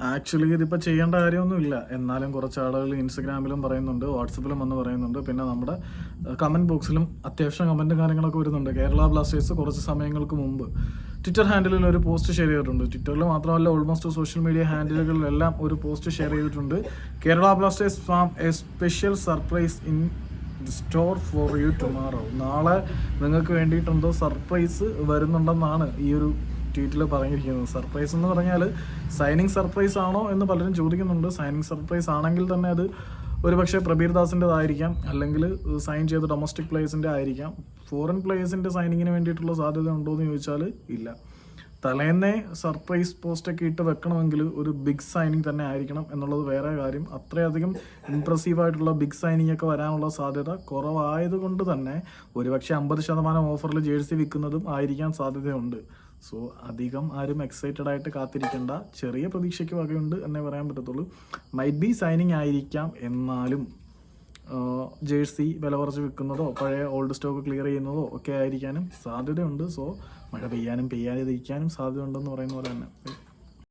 Actually ഇതിപ്പോൾ ചെയ്യേണ്ട കാര്യമൊന്നുമില്ല. എന്നാലും കുറച്ച് ആളുകൾ ഇൻസ്റ്റഗ്രാമിലും പറയുന്നുണ്ട് വാട്സപ്പിലും വന്ന് പറയുന്നുണ്ട്. പിന്നെ നമ്മുടെ കമന്റ് ബോക്സിലും അത്യാവശ്യം കമന്റും കാര്യങ്ങളൊക്കെ വരുന്നുണ്ട്. കേരള ബ്ലാസ്റ്റേഴ്സ് കുറച്ച് സമയങ്ങൾക്ക് മുമ്പ്. ട്വിറ്റർ ഹാൻഡിലിൽ ഒരു പോസ്റ്റ് ഷെയർ ചെയ്തിട്ടുണ്ട്. ട്വിറ്ററിൽ മാത്രമല്ല ഓൾമോസ്റ്റ് സോഷ്യൽ മീഡിയ ഹാൻഡിലുകളിലെല്ലാം ഒരു പോസ്റ്റ് ഷെയർ ചെയ്തിട്ടുണ്ട്. Kerala Blasters fam a special surprise in store for you tomorrow നാളെ നിങ്ങൾക്ക് വേണ്ടിയിട്ടെന്തോ സർപ്രൈസ് വരുന്നുണ്ടെന്നാണ് ഈ ഒരു ട്വീറ്റിൽ പറഞ്ഞിരിക്കുന്നത് സർപ്രൈസ് എന്ന് പറഞ്ഞാൽ സൈനിങ് സർപ്രൈസ് ആണോ എന്ന് പലരും ചോദിക്കുന്നുണ്ട്. സൈനിങ് സർപ്രൈസ് ആണെങ്കിൽ തന്നെ അത് ഒരു പക്ഷേ പ്രബീർ ദാസിന്റെതായിരിക്കാം അല്ലെങ്കിൽ സൈൻ ചെയ്ത ഡൊമസ്റ്റിക് പ്ലേയേഴ്സിന്റെ ആയിരിക്കാം. ഫോറിൻ പ്ലേയേഴ്സിന്റെ സൈനിങ്ങിന് വേണ്ടിയിട്ടുള്ള സാധ്യത ഉണ്ടോ എന്ന് ചോദിച്ചാൽ ഇല്ല. തലേന്നെ സർപ്രൈസ് പോസ്റ്റൊക്കെ ഇട്ട് വെക്കണമെങ്കിൽ ഒരു ബിഗ് സൈനിങ് തന്നെ ആയിരിക്കണം എന്നുള്ളത് വേറെ കാര്യം. അത്രയധികം ഇമ്പ്രസീവായിട്ടുള്ള ബിഗ് സൈനിങ് ഒക്കെ വരാനുള്ള സാധ്യത കുറവായതുകൊണ്ട് തന്നെ ഒരുപക്ഷെ അമ്പത് ശതമാനം ഓഫറിൽ ജേഴ്സി വിൽക്കുന്നതും ആയിരിക്കാൻ സാധ്യതയുണ്ട്. സോ അധികം ആരും എക്സൈറ്റഡ് ആയിട്ട് കാത്തിരിക്കേണ്ട. ചെറിയ പ്രതീക്ഷയ്ക്ക് വകയുണ്ട് എന്നേ പറയാൻ പറ്റത്തുള്ളൂ. മൈറ്റ് ബി സൈനിങ് ആയിരിക്കാം എന്നാലും ജേഴ്സി വില കുറച്ച് വിൽക്കുന്നതോ പഴയ ഓൾഡ് സ്റ്റോക്ക് ക്ലിയർ ചെയ്യുന്നതോ ഒക്കെ ആയിരിക്കാനും സാധ്യതയുണ്ട്. സോ മഴ പെയ്യാനും പെയ്യാതിരിക്കാനും സാധ്യതയുണ്ടെന്ന് പറയുന്ന പോലെ തന്നെ.